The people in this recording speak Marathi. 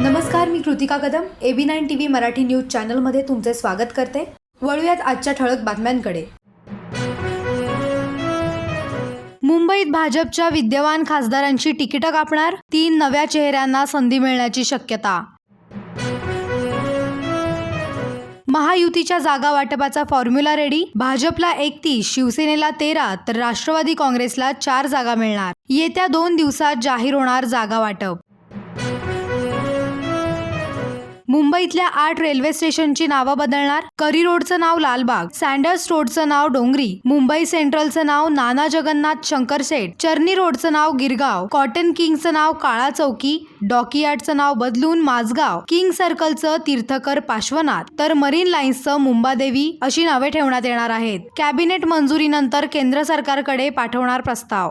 नमस्कार मी Kritika Kadam. A nine T V Marathi news चॅनलमध्ये तुमचे स्वागत करते. वळूयात आजच्या ठळक बातम्यांकडे. मुंबईत भाजपच्या विद्यमान खासदारांची तिकीटं कापणार तीन नव्या चेहऱ्यांना संधी मिळण्याची शक्यता. महायुतीच्या जागा वाटपाचा फॉर्म्युला रेडी भाजपला एकतीस शिवसेनेला तेरा तर राष्ट्रवादी काँग्रेसला चार जागा मिळणार. येत्या दोन दिवसात जाहीर होणार जागा वाटप. मुंबईतल्या आठ रेल्वे स्टेशनची नावं बदलणार. करी रोडचं नाव लालबाग सँडर्स रोडचं नाव डोंगरी मुंबई सेंट्रलचं नाव नाना जगन्नाथ शंकरसेठ चर्नी रोडचं नाव गिरगाव कॉटन किंगचं नाव काळा चौकी डॉकयार्डचं नाव बदलून माझगाव किंग सर्कलचं तीर्थकर पाश्वनाथ तर मरीन लाईन्सचं मुंबादेवी अशी नावे ठेवण्यात येणार आहेत. कॅबिनेट मंजुरीनंतर केंद्र सरकारकडे पाठवणार प्रस्ताव.